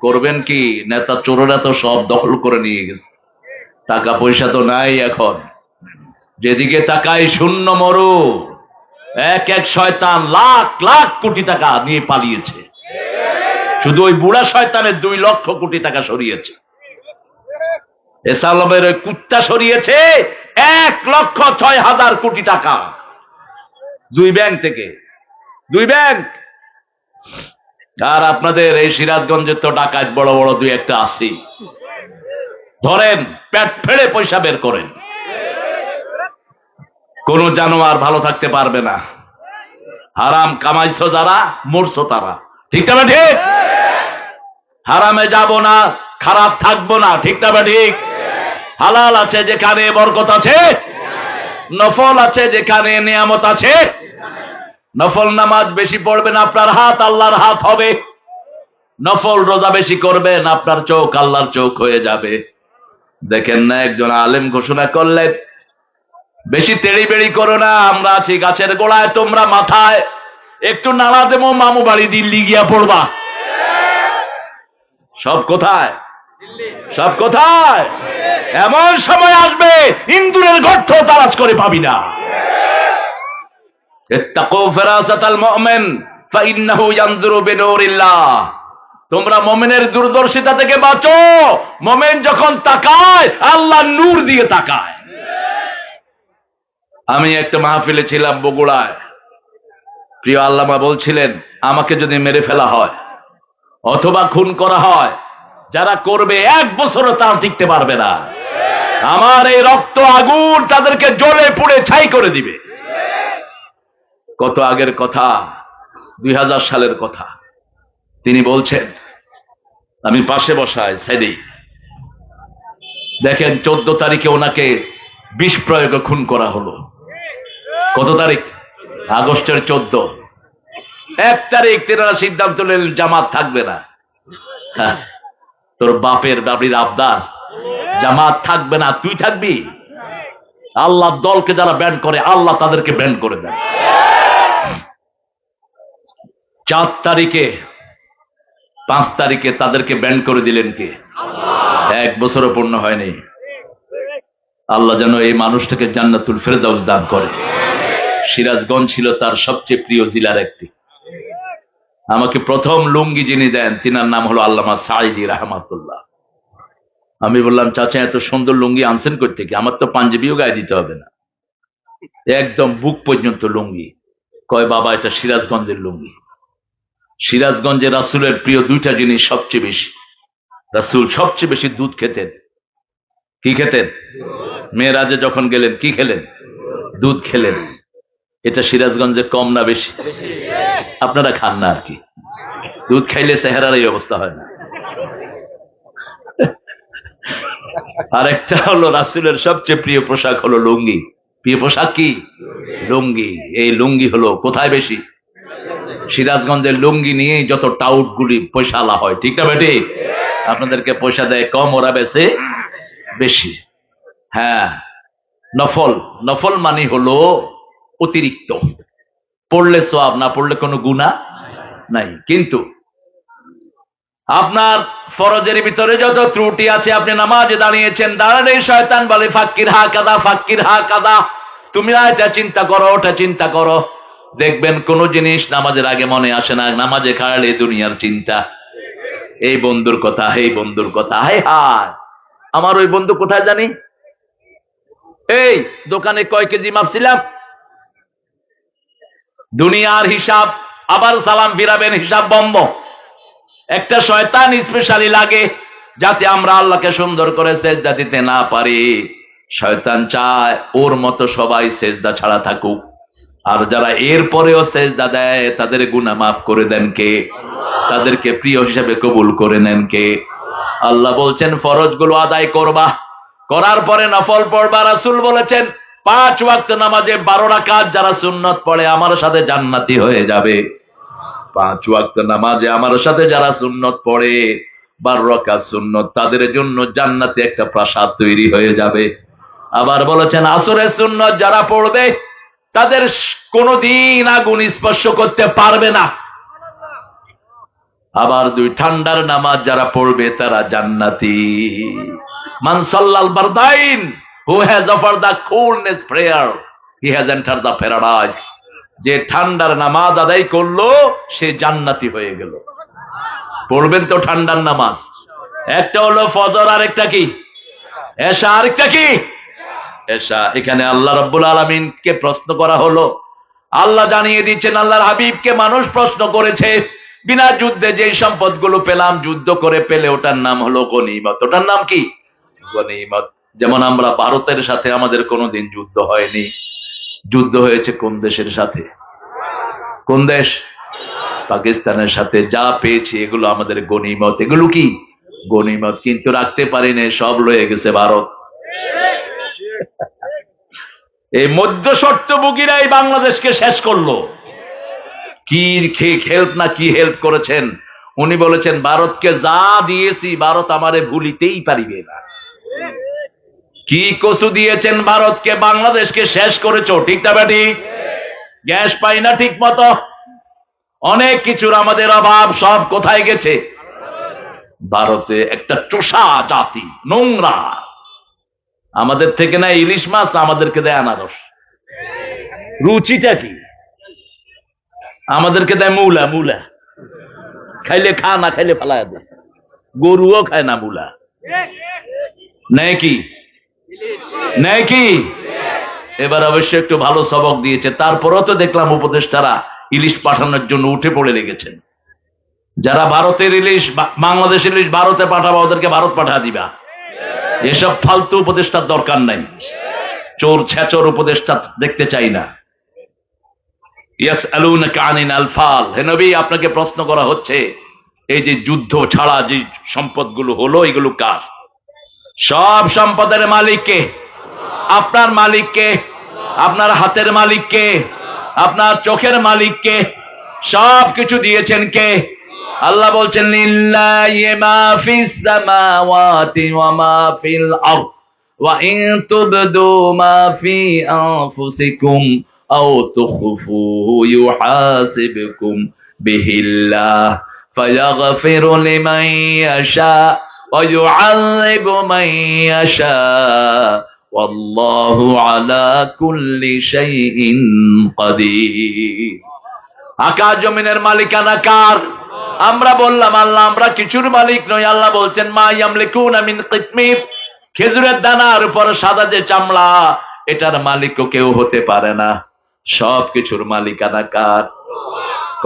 করবেন কি? নেতা চোরেরা তো সব দখল করে নিয়ে গেছে। টাকা পয়সা তো নাই এখন। যেদিকে তাকাই শূন্য মরু। এক এক শয়তান লাখ লাখ কোটি টাকা নিয়ে পালিয়েছে। শুধু ওই বুড়া শয়তানের দুই লক্ষ কোটি টাকা সরিয়েছে। এসালমের ওই কুত্তা সরিয়েছে এক লক্ষ ছয় হাজার কোটি টাকা। দুই ব্যাংক থেকে। দুই ব্যাংক। আর আপনাদের এই সিরাজগঞ্জের তো ডাকাত বড় বড় দুই একটা আসি ধরেন, পেট ফেড়ে পয়সা বের করেন। কোন জানোয়ার ভালো থাকতে পারবে না। হারাম কামাইছো যারা, মরছো তারা। ঠিক না ঠিক? হারামে যাব না, খারাপ থাকব না। ঠিক না ঠিক? হালাল আছে যেখানে বরকত আছে, নফল আছে যেখানে নিয়ামত আছে নফল নামাজ বেশি পড়বেন আপনার হাত আল্লাহর হাত হবে। নফল রোজা বেশি করবেন আপনার চোখ আল্লাহর চোখ হয়ে যাবে। দেখেন না, একজন আলেম ঘোষণা করলেন, বেশি তেড়ি বেড়ি করো না, আমরা আছি গাছের গোড়ায়, তোমরা মাথায়, একটু নাড়া দেবো, মামু বাড়ি দিল্লি গিয়া পড়বা। সব কোথায়? সব কোথায়? এমন সময় আসবে, ইন্দুরের গর্ত তালাশ করে পাবি না। তোমরা মোমেনের দূরদর্শিতা থেকে বাঁচো। মোমেন যখন তাকায়, আল্লাহ নূর দিয়ে তাকায়। আমি একটা মাহফিলে ছিলাম বগুড়ায়। প্রিয় আল্লামা বলছিলেন, আমাকে যদি মেরে ফেলা হয়, অথবা খুন করা হয়, যারা করবে এক বছরও তার টিকতে পারবে না। আমার এই রক্ত আগুন তাদেরকে জ্বলে পুড়ে ছাই করে দিবে। কত আগের কথা? দুই হাজার সালের কথা। তিনি বলছেন আমি পাশে বসায় সাইডেই দেখেন চোদ্দ তারিখে ওনাকে বিষ প্রয়োগে খুন করা হলো। কত তারিখ? আগস্টের চোদ্দ। এক তারিখ তেনারা সিদ্ধান্ত নিলেন জামাত থাকবে না। হ্যাঁ, তোর বাপের বাড়ির আবদার। জামাত থাকবে না তুই থাকবি? আল্লাহ দলকে যারা ব্যান্ড করে আল্লাহ তাদেরকে ব্যান্ড করে দেন। চার তারিখে, পাঁচ তারিখে তাদেরকে ব্যান্ড করে দিলেন কে? এক বছরও পূর্ণ হয়নি। আল্লাহ যেন এই মানুষটাকে জান্নাতুল ফেরদাউস দান করে। সিরাজগঞ্জ ছিল তার সবচেয়ে প্রিয় জেলার একটি। আমাকে প্রথম লুঙ্গি যিনি দেন, তিনার নাম হলো আল্লামা সাইদি রহমাতুল্লাহ। আমি বললাম, চাচা, এত সুন্দর লুঙ্গি আনছেন করতে কি আমার তো পাঞ্জাবিও গায়ে দিতে হবে না। একদম বুক পর্যন্ত লুঙ্গি। কয়, বাবা, এটা সিরাজগঞ্জের লুঙ্গি। সিরাজগঞ্জে রাসুলের প্রিয় দুইটা জিনিস সবচেয়ে বেশি। রাসুল সবচেয়ে বেশি দুধ খেতেন। কি খেতেন? মেয়েরাজে যখন গেলেন, কি খেলেন? দুধ খেলেন। এটা সিরাজগঞ্জে কম না বেশি? আপনারা খান না আর কি। দুধ খাইলে চেহারার এই অবস্থা হয় না। আরেকটা হলো রাসুলের সবচেয়ে প্রিয় পোশাক হলো লুঙ্গি। প্রিয় পোশাক কি? লুঙ্গি। এই লুঙ্গি হলো কোথায় বেশি? সিরাজগঞ্জের লুঙ্গি নিয়েই যত টাউট গুলি পয়সা আলা হয়, ঠিক না বেটি? আপনাদেরকে পয়সা দেয় কম, ওরা বেশি বেশি। হ্যাঁ নফল নফল মানে হলো অতিরিক্ত। পড়লে সব না পড়লে কোনো গুণা নাই। কিন্তু আপনার ফরজের ভিতরে যত ত্রুটি আছে, আপনি নামাজে দাঁড়িয়েছেন দাঁড়ালে শয়তান বলে, ফাক্কির হা কাদা, ফাক্কির হা কাদা। তুমি এটা চিন্তা করো, ওটা চিন্তা করো। দেখবেন কোন জিনিস নামাজের আগে মনে আসে না, নামাজে খাড়ালে দুনিয়ার চিন্তা। এই বন্ধুর কথা, এই বন্ধুর কথা হাই হায়। আমার ওই বন্ধু কোথায় জানি? এই দোকানে কয় কেজি মাপছিলাম দুনিয়ার হিসাব, আবার সালাম ফিরাবেন, হিসাব বম্ব। একটা শয়তান স্পেশালি লাগে, যাতে আমরা আল্লাহকে সুন্দর করে সেজদা দিতে না পারি। শয়তান চায় ওর মতো সবাই সেজদা ছাড়া থাকুক। আর যারা এর পরেও সেজদা দেয়, তাদের গুণা মাফ করে দেন কে? তাদেরকে প্রিয় হিসেবে কবুল করে নেন কে? আল্লাহ বলছেন ফরজগুলো আদায় করবা। করার পরে নফল পড়বা। রাসুল বলেছেন, পাঁচ ওয়াক্ত নামাজে বারো কাজ যারা সুন্নত পড়ে, আমার সাথে জান্নাতি হয়ে যাবে। পাঁচ ওয়াক্ত নামাজে আমার সাথে যারা সুন্নত পড়ে, বারো রাকাত সুন্নত, তাদের জন্য জান্নাতে একটা প্রাসাদ তৈরি হয়ে যাবে। আবার বলেছেন, আসরের সুন্নত যারা পড়বে তাদের কোনদিন আগুন স্পর্শ করতে পারবে না। আবার দুই ঠান্ডার নামাজ যারা পড়বে তারা জান্নাতি। মান সাল্লাল বারদাইন who has offer the coolness prayer he has enter the paradise যে ঠান্ডার নামাজ আদায় করল, সে জান্নাতি হয়ে গেল। পড়বেন তো ঠান্ডার নামাজ। একটা হলো ফজর আর একটা কি? এসা আরেকটা কি? এখানে আল্লাহ রব্বুল আলমিনকে প্রশ্ন করা হলো। আল্লাহ জানিয়ে দিচ্ছেন, আল্লাহর হাবিবকে মানুষ প্রশ্ন করেছে, বিনা যুদ্ধে যে সম্পদগুলো পেলাম, যুদ্ধ করে পেলে ওটার নাম হলো গনিমত। ওটার নাম কি? গনিমত। যেমন আমরা ভারতের সাথে আমাদের কোনোদিন যুদ্ধ হয়নি। যুদ্ধ হয়েছে কোন দেশের সাথে? কোন দেশ? পাকিস্তানের সাথে। যা পেয়েছি, এগুলো আমাদের গনিমত। এগুলো কি? গনিমত। কিন্তু রাখতে পারিনি, সব রয়ে গেছে ভারত। এই মধ্য শর্তভোগীরাই বাংলাদেশকে শেষ করল। কি হেল্প না কি হেল্প করেছেন? উনি বলেছেন, ভারতকে যা দিয়েছি, ভারত আমারে ভুলিতেই পারিবে না। কি কসু দিয়েছেন ভারতকে? বাংলাদেশকে শেষ করেছ, ঠিক না ব্যাটি? গ্যাস পাই না ঠিক মতো। অনেক কিছুর আমাদের অভাব, সব কোথায় গেছে? ভারতে একটা চোষা জাতি, নোংরা। আমাদের থেকে না ইলিশ মাছ, আমাদেরকে দেয় আনারস। রুচিটা কি? আমাদেরকে দেয় মূলা মূলা। খাইলে খা, না খাইলে দেয় গরুও খায় না মূলা। নেয় কি? নেয় কি? এবার অবশ্য একটু ভালো সবক দিয়েছে। তারপরেও তো দেখলাম উপদেষ্টারা ইলিশ পাঠানোর জন্য উঠে পড়ে লেগেছেন। যারা ভারতের ইলিশ বাংলাদেশের ইলিশ ভারতে পাঠাবা, ওদেরকে ভারত পাঠা দিবা। এসব ফালতু উপদেষ্টার দরকার নাই। চোর, ছেচর উপদেষ্টা দেখতে চাই না। ইয়াস আনিন আলফাল। হে নবী, আপনাকে প্রশ্ন করা হচ্ছে, এই যে যুদ্ধ ছাড়া যে সম্পদগুলো হলো, এগুলো কার? সব সম্পদের মালিককে আপনার মালিককে আপনার হাতের মালিককে আপনার চোখের মালিককে সব কিছু দিয়েছেন কে? আল্লাহ বলছেন লিল্লাহি মা ফিস সামাওয়াতি ওয়া মা ফিল আরদ, ওয়া ইন তুবদু মা ফি আনফুসিকুম আও তুখফুহু ইউহাসিবকুম বিহিল্লাহ, ফায়াগফিরু লিমান ইয়াশা ওয়া ইউআযিবু মান ইয়াশা আলা কুল্লি শাইইন কাদির. আকাশ জমিনের মালিকানা কার? আমরা বললাম, আল্লাহ, আমরা কিছুর মালিক নই। আল্লাহ বলছেন, মা খেজুরের দানার উপর সাদা যে চামড়া, এটার মালিকও কেউ হতে পারে না। সব কিছুর মালিকানা কার?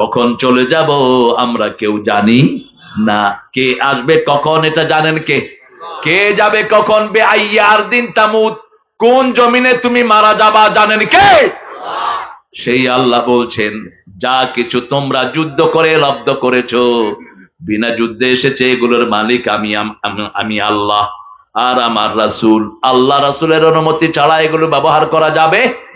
কখন চলে যাব আমরা কেউ জানি না। কে আসবে কখন, এটা জানেন কে? কে যাবে কখন? বে আইয়ার দিন তামুত কোন জমিনে তুমি মারা যাবা জানেন কে? সেই আল্লাহ বলছেন, যা কিছু তোমরা যুদ্ধ করে লব্ধ করেছ, বিনা যুদ্ধে এসেছে এগুলোর মালিক আমি, আম- আল্লাহ আর আমার রাসুল। আল্লাহ রাসুলের অনুমতি ছাড়া এগুলো ব্যবহার করা যাবে?